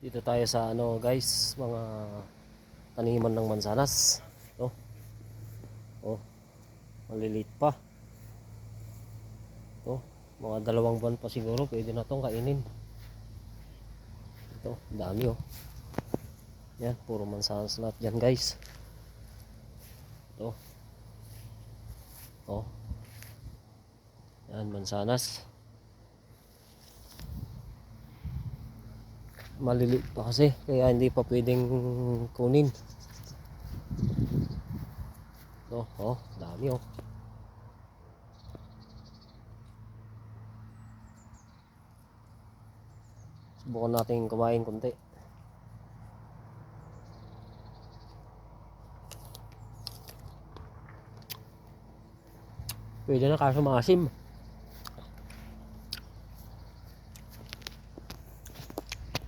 Dito tayo sa ano guys, mga taniman ng mansanas. Oh. Oh. Maliliit pa. Oh, mga dalawang buwan pa siguro pwede na tong kainin. Ito, dami oh. Yan, puro mansanas lahat dyan guys. Ito. Oh. Yan, mansanas. Maliliit pa kasi kaya hindi pa pwedeng kunin. Oh, oh dami oh. Subukan natin kumain konti. Pwede na kaso maasim